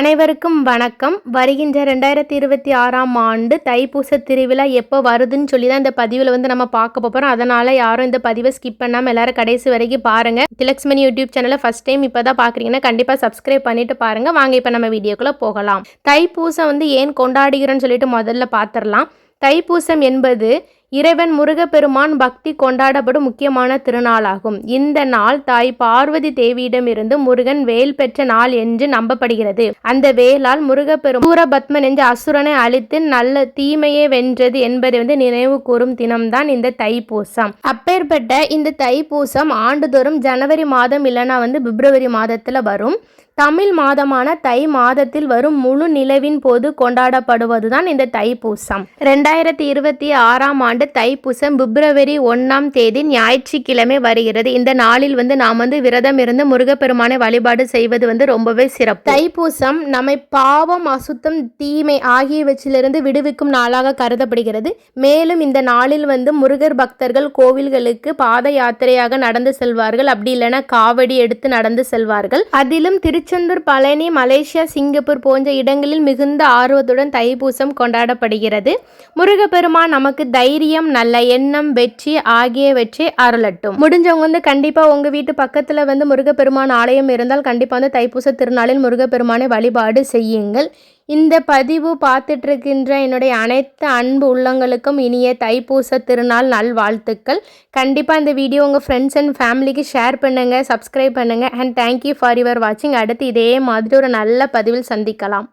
அனைவருக்கும் வணக்கம். வருகின்ற ரெண்டாயிரத்தி இருபத்தி ஆறாம் ஆண்டு தைப்பூச திருவிழா எப்போ வருதுன்னு சொல்லி தான் இந்த பதிவில் வந்து நம்ம பார்க்க போகிறோம் அதனால் யாரும் இந்த பதிவை ஸ்கிப் பண்ணாமல் எல்லாரும் கடைசி வரைக்கும் பாருங்கள் திலக்ஸ்மணி யூடியூப் சேனலை ஃபஸ்ட் டைம் இப்போ தான் பார்க்குறீங்கன்னா கண்டிப்பாக சப்ஸ்கிரைப் பண்ணிட்டு பாருங்கள் வாங்க இப்போ நம்ம வீடியோக்குள்ளே போகலாம். தைப்பூசம் வந்து ஏன் கொண்டாடுகிறோன்னு சொல்லிட்டு முதல்ல பார்த்துடலாம். தைப்பூசம் என்பது இறைவன் முருகப்பெருமான் பக்தி கொண்டாடப்படும் முக்கியமான திருநாளாகும். இந்த நாள் தாய் பார்வதி தேவியிடமிருந்து முருகன் வேல் பெற்ற நாள் என்று நம்பப்படுகிறது. அந்த வேலால் முருகப்பெரும் சூரபத்மன் என்ற அசுரனை அழித்து நல்ல தீமையே வென்றது என்பதை வந்து நினைவு கூறும் தினம்தான் இந்த தைப்பூசம். அப்பேற்பட்ட இந்த தைப்பூசம் ஆண்டுதோறும் ஜனவரி மாதம் இல்லைனா வந்து பிப்ரவரி மாதத்தில் வரும். தமிழ் மாதமான தை மாதத்தில் வரும் முழு நிலவின் போது கொண்டாடப்படுவதுதான் இந்த தைப்பூசம். ரெண்டாயிரத்தி இருபத்தி ஆறாம் ஆண்டு தைப்பூசம் பிப்ரவரி ஒன்றாம் தேதி ஞாயிற்றுக்கிழமை வருகிறது. இந்த நாளில் வந்து நாம் வந்து விரதம் இருந்து முருகப்பெருமானை வழிபாடு செய்வது வந்து ரொம்பவே சிறப்பு. தைப்பூசம் நம்மை பாவம் அசுத்தம் தீமை ஆகியவற்றிலிருந்து விடுவிக்கும் நாளாக கருதப்படுகிறது. மேலும் இந்த நாளில் வந்து முருகர் பக்தர்கள் கோவில்களுக்கு பாத யாத்திரையாக நடந்து செல்வார்கள். அப்படி இல்லைன்னா காவடி எடுத்து நடந்து செல்வார்கள். அதிலும் திருச்செந்தூர் பழனி மலேசியா சிங்கப்பூர் போன்ற இடங்களில் மிகுந்த ஆர்வத்துடன் தைப்பூசம் கொண்டாடப்படுகிறது. முருகப்பெருமான் நமக்கு தைரியம் நல்ல எண்ணம் வெற்றி ஆகியவற்றை அருளட்டும். முடிஞ்சவங்க வந்து கண்டிப்பாக உங்கள் வீட்டு பக்கத்தில் வந்து முருகப்பெருமான் ஆலயம் இருந்தால் கண்டிப்பாக வந்து தைப்பூச திருநாளில் முருகப்பெருமானை வழிபாடு செய்யுங்கள். இந்த பதிவு பார்த்துட்ருக்கின்ற என்னுடைய அனைத்து அன்பு உள்ளங்களுக்கும் இனிய தைப்பூச திருநாள் நல்வாழ்த்துக்கள். கண்டிப்பாக இந்த வீடியோ உங்கள் ஃப்ரெண்ட்ஸ் அண்ட் ஃபேமிலிக்கு ஷேர் பண்ணுங்கள் சப்ஸ்கிரைப் பண்ணுங்கள் and thank you for your வாட்சிங் அடுத்து இதே மாதிரி ஒரு நல்ல பதிவில் சந்திக்கலாம்.